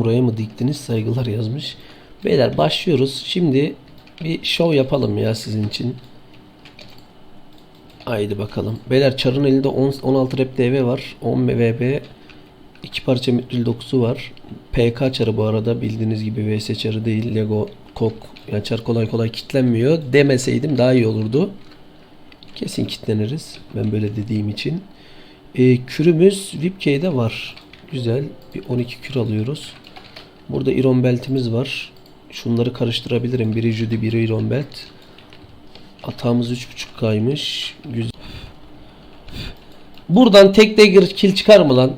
Buraya mı diktiniz saygılar yazmış. Beyler başlıyoruz. Şimdi bir şov yapalım ya sizin için. Haydi bakalım. Beyler Çar'ın elinde 10, 16 rep DV var. 10 VB. 2 parça mitril dokusu var. PK çarı bu arada bildiğiniz gibi VS çarı değil. Lego kok. Yani çar kolay kolay kitlenmiyor. Demeseydim daha iyi olurdu. Kesin kitleniriz. Ben böyle dediğim için. Ee, kürümüz VIPK'de var. Güzel. Bir 12 kür alıyoruz. Burada Iron Belt'imiz var. Şunları karıştırabilirim. Biri Judy, biri Iron Belt. Atağımız 3.5K'ymış. Güzel. Buradan tek dagger kill çıkar mı lan?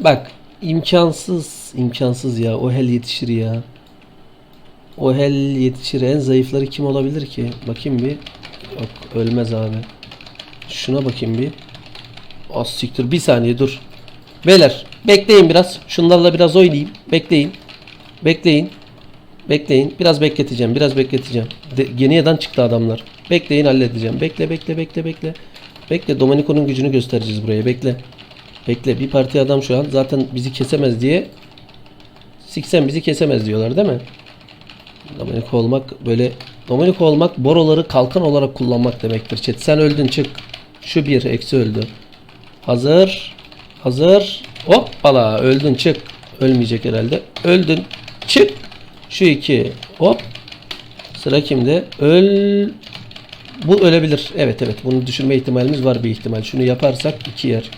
Bak imkansız imkansız ya. O hel yetişir ya. O hel yetişir. En zayıfları kim olabilir ki? Bakayım bir. Yok ölmez abi. Şuna bakayım bir. Az siktir. Bir saniye dur. Beyler bekleyin biraz. Şunlarla biraz oynayayım. Bekleyin. Bekleyin. Bekleyin. Biraz bekleteceğim. Biraz bekleteceğim. De, çıktı adamlar. Bekleyin halledeceğim. Bekle bekle bekle bekle. Bekle Domenico'nun gücünü göstereceğiz buraya. Bekle. Bekle. Bir parti adam şu an zaten bizi kesemez diye Siksen bizi kesemez diyorlar değil mi? Domenico olmak böyle Domenico olmak boroları kalkan olarak kullanmak demektir. Chat sen öldün çık. Şu bir eksi öldü. Hazır. Hazır. Hoppala öldün çık. Ölmeyecek herhalde. Öldün. Çık. Şu iki. Hop. Sıra kimde? Öl. Bu ölebilir. Evet evet. Bunu düşürme ihtimalimiz var bir ihtimal. Şunu yaparsak iki yer.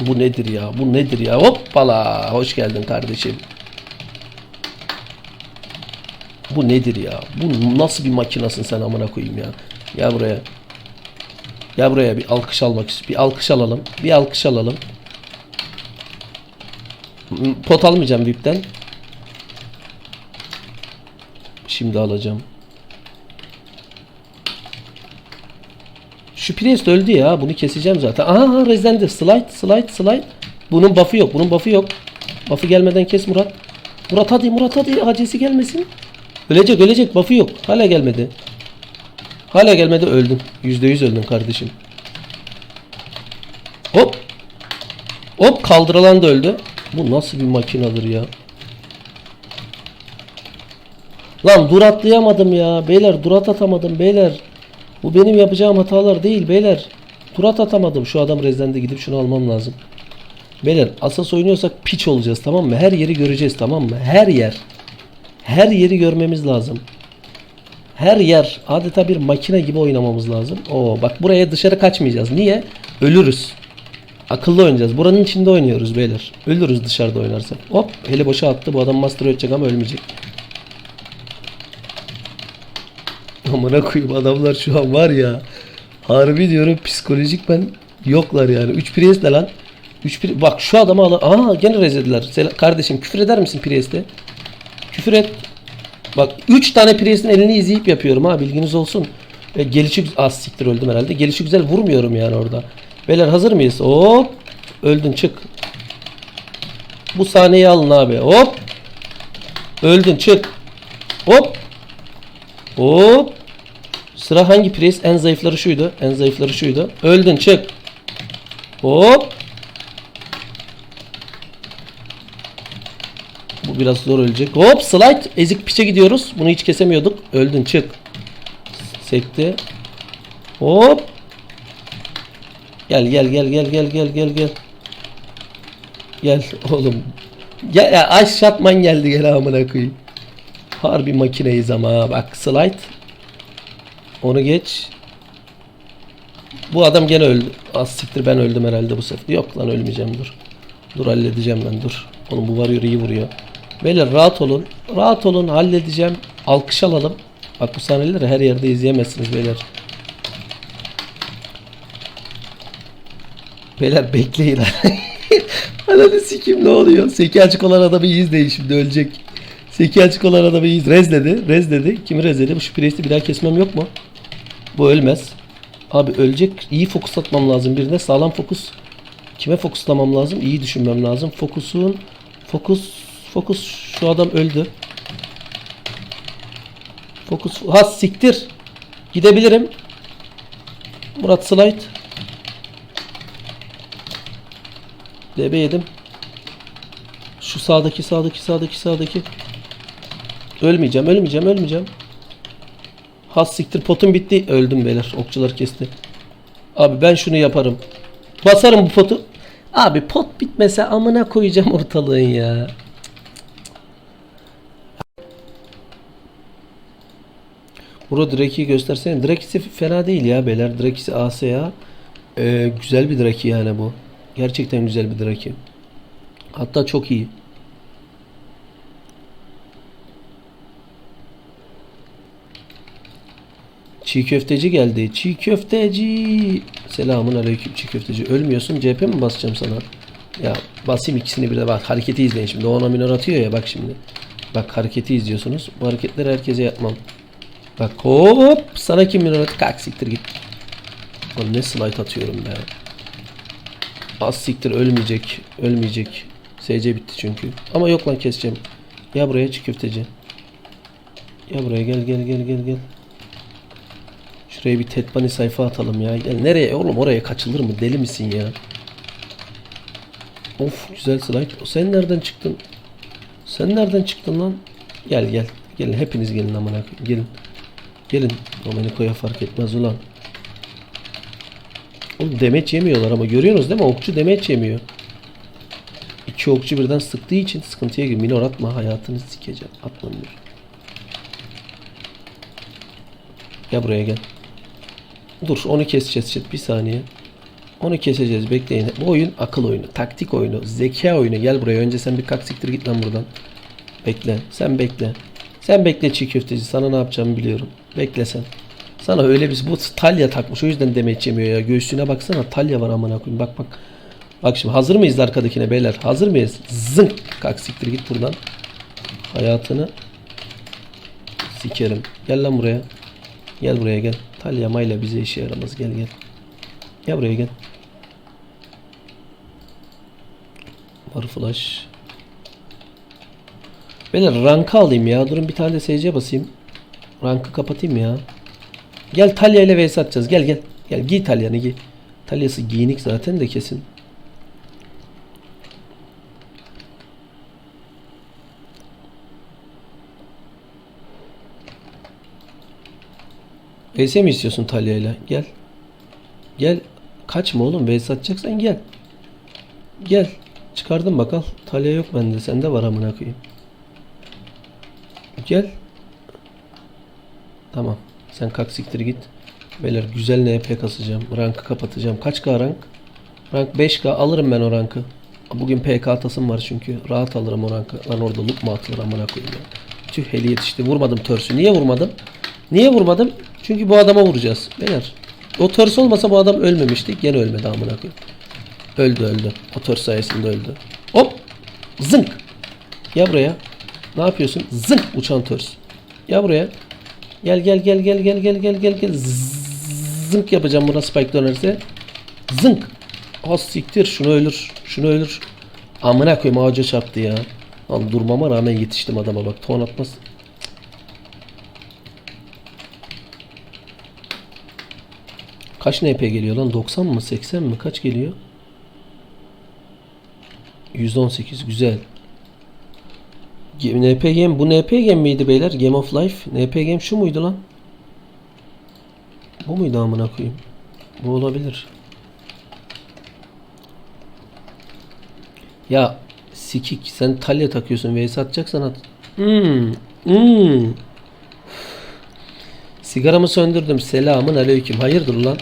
Bu nedir ya? Bu nedir ya? Hoppala. Hoş geldin kardeşim. Bu nedir ya? Bu nasıl bir makinasın sen amına koyayım ya? Ya buraya. Ya buraya bir alkış almak istiyorum. Bir alkış alalım. Bir alkış alalım. Pot almayacağım VIP'ten. Şimdi alacağım. Şu Priest öldü ya. Bunu keseceğim zaten. Aha rezlendi. Slide, slide, slide. Bunun buff'ı yok. Bunun buff'ı yok. Buff'ı gelmeden kes Murat. Murat hadi, Murat hadi. Acesi gelmesin. Ölecek, ölecek. Buff'ı yok. Hala gelmedi. Hala gelmedi. Öldün. %100 öldün kardeşim. Hop. Hop kaldırılan da öldü. Bu nasıl bir makinadır ya? Lan dur atlayamadım ya. Beyler dur atamadım beyler. Bu benim yapacağım hatalar değil beyler. Turat atamadım. Şu adam rezende gidip şunu almam lazım. Beyler asas oynuyorsak piç olacağız tamam mı? Her yeri göreceğiz tamam mı? Her yer. Her yeri görmemiz lazım. Her yer adeta bir makine gibi oynamamız lazım. Oo bak buraya dışarı kaçmayacağız. Niye? Ölürüz. Akıllı oynayacağız. Buranın içinde oynuyoruz beyler. Ölürüz dışarıda oynarsak. Hop hele boşa attı. Bu adam master ödeyecek ama ölmeyecek. Amına koyayım adamlar şu an var ya. Harbi diyorum psikolojik ben yoklar yani. 3 Priest ne lan? 3 Pri Bak şu adamı al. Aa gene rezediler. Sel- Kardeşim küfür eder misin Priest'e? Küfür et. Bak 3 tane Priest'in elini izleyip yapıyorum ha bilginiz olsun. E, gelişi az siktir öldüm herhalde. Gelişi güzel vurmuyorum yani orada. Beyler hazır mıyız? Hop. Öldün çık. Bu sahneyi alın abi. Hop. Öldün çık. Hop. Hop. Sıra hangi priest? En zayıfları şuydu. En zayıfları şuydu. Öldün çık. Hop. Bu biraz zor ölecek. Hop slide. Ezik piçe gidiyoruz. Bunu hiç kesemiyorduk. Öldün çık. Sekti. Hop. Gel gel gel gel gel gel gel gel. Gel oğlum. Gel ya aşağıtman geldi gel amına koyayım. Harbi makineyiz ama bak slide. Onu geç. Bu adam gene öldü. Az siktir ben öldüm herhalde bu sefer. Yok lan ölmeyeceğim dur. Dur halledeceğim ben dur. Oğlum bu varıyor iyi vuruyor. Beyler rahat olun. Rahat olun halledeceğim. Alkış alalım. Bak bu sahneleri her yerde izleyemezsiniz beyler. Beyler bekleyin. Ananı sikim ne oluyor? Seki açık olan adamı izleyin şimdi ölecek. Seki açık olan adamı izle. Rezledi. Rezledi. Kimi rezledi? Bu şu Priest'i bir daha kesmem yok mu? Bu ölmez. Abi ölecek. İyi fokus atmam lazım birine. Sağlam fokus. Kime fokuslamam lazım? İyi düşünmem lazım. Fokusun. Fokus. Fokus. Şu adam öldü. Fokus. Ha siktir. Gidebilirim. Murat slide. DB yedim. Şu sağdaki sağdaki sağdaki sağdaki. Ölmeyeceğim ölmeyeceğim ölmeyeceğim. Has siktir potum bitti. Öldüm beyler. Okçular kesti. Abi ben şunu yaparım. Basarım bu potu. Abi pot bitmese amına koyacağım ortalığın ya. Bro Drake'i göstersene. Drake'si fena değil ya beyler. Drake'si ASA. Ee, güzel bir Drake yani bu. Gerçekten güzel bir Drake. Hatta çok iyi. Çiğ köfteci geldi. Çiğ köfteci. Selamun aleyküm çiğ köfteci. Ölmüyorsun. CHP mi basacağım sana? Ya basayım ikisini bir de bak. Hareketi izleyin şimdi. O ona atıyor ya bak şimdi. Bak hareketi izliyorsunuz. Bu hareketleri herkese yapmam. Bak hop. Sana kim minor atıyor? Kalk siktir git. Lan ne slide atıyorum be. Az siktir ölmeyecek. Ölmeyecek. SC bitti çünkü. Ama yok lan keseceğim. Ya buraya çiğ köfteci. Ya buraya gel gel gel gel gel. Şuraya bir Tetbani sayfa atalım ya. Gel nereye oğlum oraya kaçılır mı? Deli misin ya? Of güzel slide. Sen nereden çıktın? Sen nereden çıktın lan? Gel gel. Gelin hepiniz gelin amına. Gelin. Gelin. Domenico'ya fark etmez ulan. Oğlum demeç yemiyorlar ama görüyorsunuz değil mi? Okçu demeç yemiyor. İki okçu birden sıktığı için sıkıntıya gir. Minor atma hayatını sikeceğim. Atma minor. Gel buraya gel. Dur onu keseceğiz bir saniye. Onu keseceğiz bekleyin. Bu oyun akıl oyunu, taktik oyunu, zeka oyunu. Gel buraya önce sen bir kalk siktir git lan buradan. Bekle. Sen bekle. Sen bekle çiğ köfteci. Sana ne yapacağımı biliyorum. Bekle sen. Sana öyle bir bu talya takmış. O yüzden demeç yemiyor ya. Göğsüne baksana talya var amına koyayım. Bak bak. Bak şimdi hazır mıyız arkadakine beyler? Hazır mıyız? Zınk. Kalk siktir git buradan. Hayatını sikerim. Gel lan buraya. Gel buraya gel. Talya mayla bize işe yaramaz. Gel gel. Gel buraya gel. Var flash. Beyler rankı alayım ya. Durun bir tane de SC basayım. Rankı kapatayım ya. Gel Talya ile vs atacağız. Gel gel. Gel giy Talya'nı giy. Talya'sı giyinik zaten de kesin. VS mi istiyorsun Talya ile? Gel. Gel. Kaçma oğlum. VS atacaksan gel. Gel. Çıkardım bak al. Talya yok bende. Sende var amına koyayım. Gel. Tamam. Sen kalk siktir git. Beyler güzel NP kasacağım. Rankı kapatacağım. Kaç K rank? Rank 5K alırım ben o rankı. Bugün PK atasım var çünkü. Rahat alırım o rankı. Lan orada loop mu atılır amına koyayım ya. Tüh heli yetişti. Vurmadım törsü. Niye vurmadım? Niye vurmadım? Çünkü bu adama vuracağız. Beyler. O törs olmasa bu adam ölmemişti. Gene ölmedi amına koyayım. Öldü öldü. O törs sayesinde öldü. Hop. Zınk. Ya buraya. Ne yapıyorsun? Zınk uçan törs. Ya buraya. Gel gel gel gel gel gel gel gel gel. Zınk yapacağım buna spike dönerse. Zınk. Az siktir şunu ölür. Şunu ölür. Amına koyayım ağaca çarptı ya. Lan durmama rağmen yetiştim adama bak. Ton atmaz. Kaç NP geliyor lan? 90 mı? 80 mi? Kaç geliyor? 118 güzel. NP Game bu NP Game miydi beyler? Game of Life. NP Game şu muydu lan? Bu muydu amına koyayım? Bu olabilir. Ya sikik sen talya takıyorsun ve satacaksan at. Hmm. Hmm. Sigaramı söndürdüm. Selamın aleyküm. Hayırdır lan?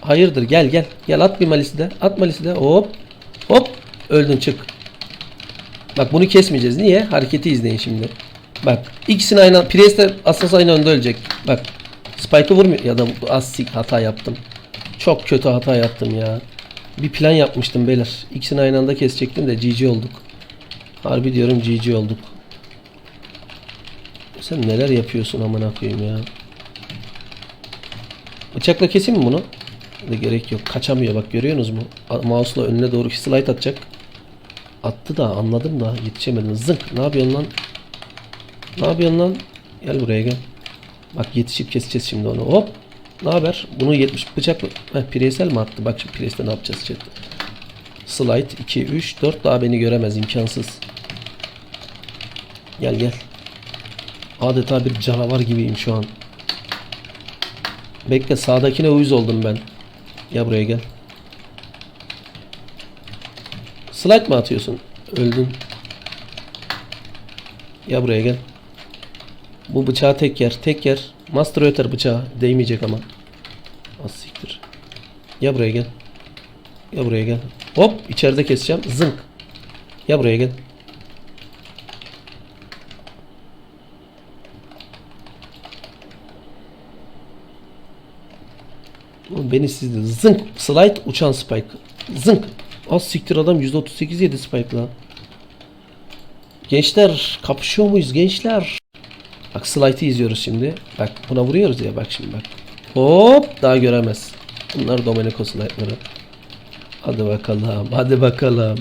Hayırdır gel gel. Gel at bir malisi de. At malisi de. Hop. Hop. Öldün çık. Bak bunu kesmeyeceğiz. Niye? Hareketi izleyin şimdi. Bak ikisini aynı Priest de Assas aynı anda ölecek. Bak Spike'ı vurmuyor. Ya da az sik- hata yaptım. Çok kötü hata yaptım ya. Bir plan yapmıştım beyler. İkisini aynı anda kesecektim de GG olduk. Harbi diyorum GG olduk. Sen neler yapıyorsun amına koyayım ya. Bıçakla keseyim mi bunu? De gerek yok. Kaçamıyor bak görüyorsunuz mu? Mouse'la önüne doğru slide atacak. Attı da anladım da yetişemedim. Zınk. Ne yapıyorsun lan? Ne yapıyorsun lan? Gel buraya gel. Bak yetişip keseceğiz şimdi onu. Hop. Ne haber? Bunu 70 bıçakla... Heh, pireysel mi attı? Bak şimdi pireysel ne yapacağız chat? Slide 2, 3, 4 daha beni göremez imkansız. Gel gel. Adeta bir canavar gibiyim şu an. Bekle sağdakine uyuz oldum ben. Ya buraya gel. Slide mı atıyorsun? Öldün. Ya buraya gel. Bu bıçağı tek yer. Tek yer. Master öter bıçağı. Değmeyecek ama. Az siktir. Ya buraya gel. Ya buraya gel. Hop içeride keseceğim. Zınk. Ya buraya gel. Beni sizde zınk slide uçan spike zınk az siktir adam %38 yedi spike'la gençler kapışıyor muyuz gençler? Bak slide'ı izliyoruz şimdi. Bak buna vuruyoruz ya bak şimdi bak. Hop daha göremez. Bunlar Domenico slide'ları. Hadi bakalım hadi bakalım.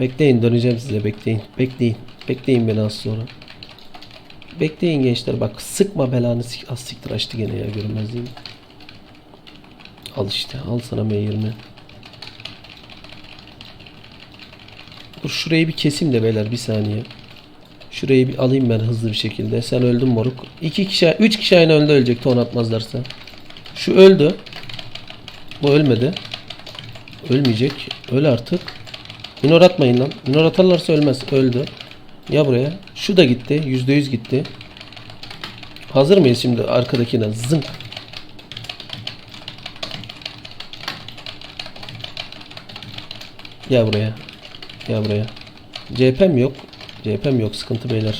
Bekleyin döneceğim size bekleyin. Bekleyin bekleyin beni az sonra. Bekleyin gençler bak sıkma belanı az siktir açtı gene ya görünmez değil mi Al işte al sana M20. Dur şurayı bir keseyim de beyler bir saniye. Şurayı bir alayım ben hızlı bir şekilde. Sen öldün moruk. İki kişi, üç kişi aynı önde ölecek ton atmazlarsa. Şu öldü. Bu ölmedi. Ölmeyecek. Öl artık. Minor atmayın lan. Minor atarlarsa ölmez. Öldü. Ya buraya. Şu da gitti. Yüzde yüz gitti. Hazır mıyız şimdi arkadakine? Zınk. Gel buraya. Gel buraya. CHP'm yok. CHP'm yok. Sıkıntı beyler.